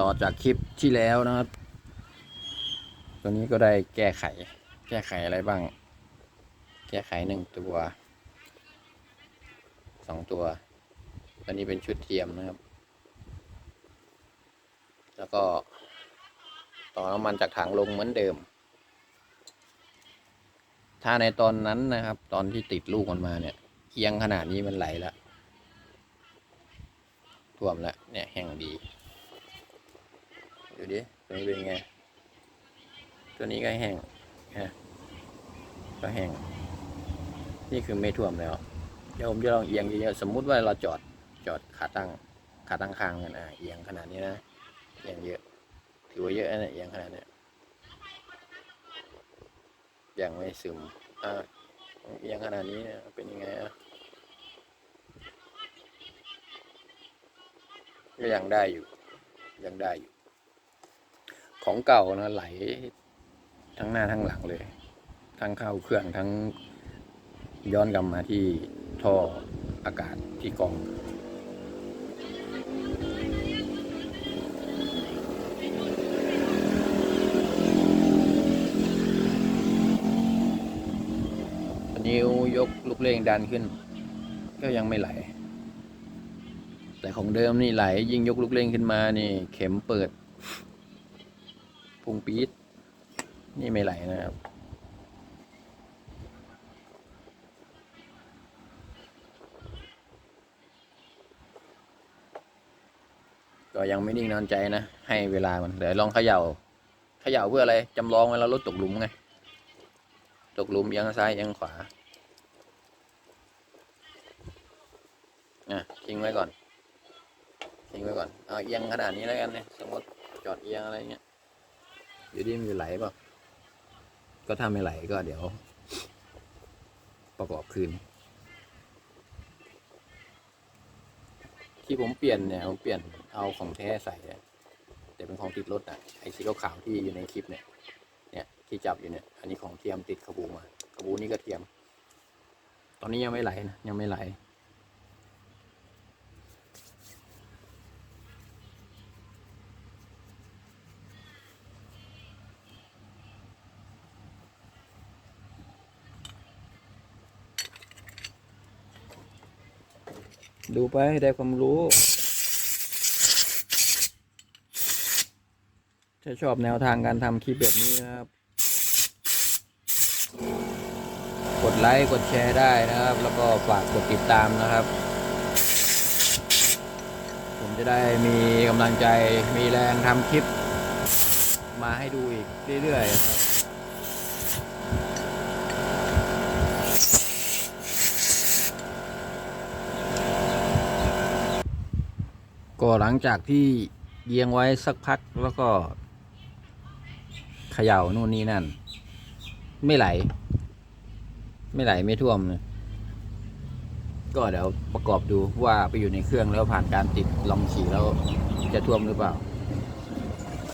ต่อจากคลิปที่แล้วนะครับ ตัวนี้ก็ได้แก้ไข แก้ไขอะไรบ้าง แก้ไขหนึ่งตัวสองตัวอันนี้เป็นชุดเทียมนะครับ แล้วก็ ต่อน้ำมันจากถังลงเหมือนเดิม ถ้าในตอนนั้นนะครับ ตอนที่ติดลูกมันมาเนี่ยเอียงขนาดนี้มันไหลแล้วท่วมแล้วเนี่ยแห้งดี ดูดิตัวนี้เป็นไง ตัวนี้ก็แห้งฮะก็แห้ง นี่คือไม่ท่วมแล้ว เดี๋ยวผมจะลองเอียงเยอะๆ สมมุติว่าเราจอด จอดขาตั้ง ขาตั้งค้างกันอะเอียงขนาดนี้นะ เอียงเยอะ ถือว่าเยอะนะเนี่ยเอียงขนาดเนี้ยยังไม่ซึมอ่าเอียงขนาดนี้เป็นยังไงอะก็ยังได้อยู่ ยังได้อยู่ ของเก่านะไหลทั้งหน้าทั้งหลังเลย ทั้งเข้าเครื่องทั้งย้อนกลับมาที่ท่ออากาศที่กองนิ้วยกลูกเร่งดันขึ้น ก็ยังไม่ไหล แต่ของเดิมนี่ไหลยิ่งยกลูกเร่งขึ้นมานี่ เข็มเปิด พุงปี๊ดนี่ไม่ไหลนะครับ ก็ยังไม่นิ่งนอนใจนะ ให้เวลามัน เดี๋ยวลองเขย่าเขย่าเพื่ออะไรจำลองเวลารถตกหลุมไง ตกหลุมยังซ้ายยังขวาอะทิ้งไว้ก่อนทิ้งไว้ก่อนเอาเอียงขนาดนี้แล้วกันเนี่ยสมมติจอดเอียงอะไรเงี้ย เดี๋ยวดิมันจะไหลเปล่าก็ถ้าไม่ไหลก็เดี๋ยว ประกอบคืน ที่ผมเปลี่ยนเนี่ยผมเปลี่ยนเอาของแท้ใส่แต่เป็นของติดรถอะไอ้สีขาวที่อยู่ในคลิปเนี่ย เนี่ยที่จับอยู่เนี่ย อันนี้ของเทียมติดขบูมาขบูนี่ก็เทียม ตอนนี้ยังไม่ไหลนะยังไม่ไหล ดูไปได้ความรู้ ถ้าชอบแนวทางการทำคลิปแบบนี้นะครับ กดไลค์ กดแชร์ได้นะครับ แล้วก็ฝากกดติดตามนะครับ ผมจะได้มีกำลังใจมีแรงทำคลิป มาให้ดูอีกเรื่อยๆนะครับ ก็หลังจากที่เยียงไว้สักพักแล้วก็เขย่านู่นนี่นั่น ไม่ไหล ไม่ไหลไม่ท่วมก็เดี๋ยวประกอบดูว่าไปอยู่ในเครื่องแล้วผ่านการติดลองฉี่แล้วจะท่วมหรือเปล่า